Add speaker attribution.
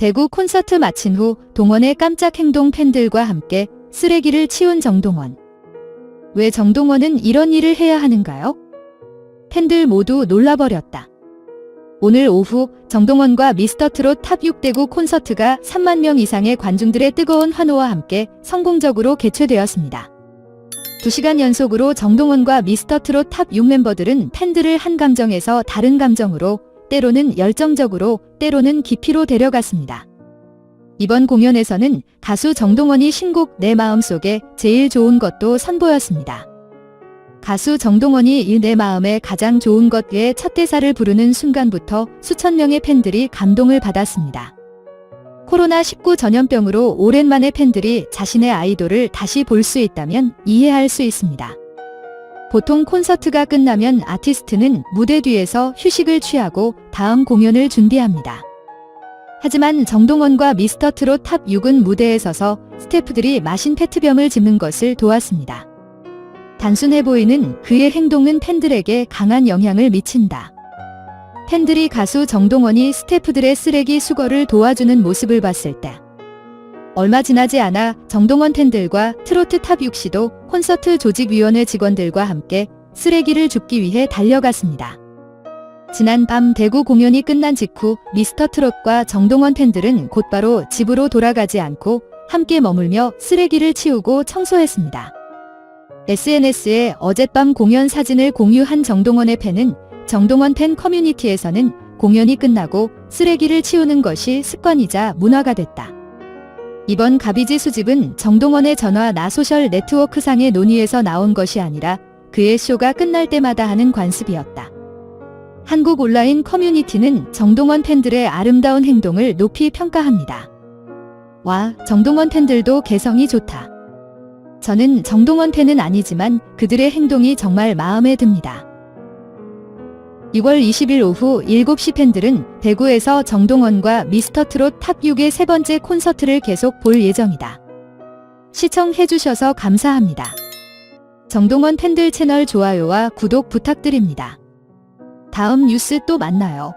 Speaker 1: 대구 콘서트 마친 후 동원의 깜짝 행동 팬들과 함께 쓰레기를 치운 정동원. 왜 정동원은 이런 일을 해야 하는가요? 팬들 모두 놀라버렸다. 오늘 오후 정동원과 미스터트롯 탑 6대구 콘서트가 3만 명 이상의 관중들의 뜨거운 환호와 함께 성공적으로 개최되었습니다. 2시간 연속으로 정동원과 미스터트롯 탑 6 멤버들은 팬들을 한 감정에서 다른 감정으로 때로는 열정적으로 때로는 깊이로 데려갔습니다. 이번 공연에서는 가수 정동원이 신곡 내 마음속에 제일 좋은 것도 선보였습니다. 가수 정동원이 이 내 마음에 가장 좋은 것의 첫 대사를 부르는 순간부터 수천 명의 팬들이 감동을 받았습니다. 코로나19 전염병으로 오랜만에 팬들이 자신의 아이돌을 다시 볼 수 있다면 이해할 수 있습니다. 보통 콘서트가 끝나면 아티스트는 무대 뒤에서 휴식을 취하고 다음 공연을 준비합니다. 하지만 정동원과 미스터 트롯 탑 6은 무대에 서서 스태프들이 마신 페트병을 짚는 것을 도왔습니다. 단순해 보이는 그의 행동은 팬들에게 강한 영향을 미친다. 팬들이 가수 정동원이 스태프들의 쓰레기 수거를 도와주는 모습을 봤을 때 얼마 지나지 않아 정동원 팬들과 트로트 탑 6시도 콘서트 조직위원회 직원들과 함께 쓰레기를 줍기 위해 달려갔습니다. 지난 밤 대구 공연이 끝난 직후 미스터 트롯과 정동원 팬들은 곧바로 집으로 돌아가지 않고 함께 머물며 쓰레기를 치우고 청소했습니다. SNS에 어젯밤 공연 사진을 공유한 정동원의 팬은 정동원 팬 커뮤니티에서는 공연이 끝나고 쓰레기를 치우는 것이 습관이자 문화가 됐다. 이번 가비지 수집은 정동원의 전화 나 소셜 네트워크상의 논의에서 나온 것이 아니라 그의 쇼가 끝날 때마다 하는 관습이었다. 한국 온라인 커뮤니티는 정동원 팬들의 아름다운 행동을 높이 평가합니다. 와, 정동원 팬들도 개성이 좋다. 저는 정동원 팬은 아니지만 그들의 행동이 정말 마음에 듭니다. 6월 20일 오후 7시 팬들은 대구에서 정동원과 미스터 트롯 탑 6의 세 번째 콘서트를 계속 볼 예정이다. 시청해주셔서 감사합니다. 정동원 팬들 채널 좋아요와 구독 부탁드립니다. 다음 뉴스 또 만나요.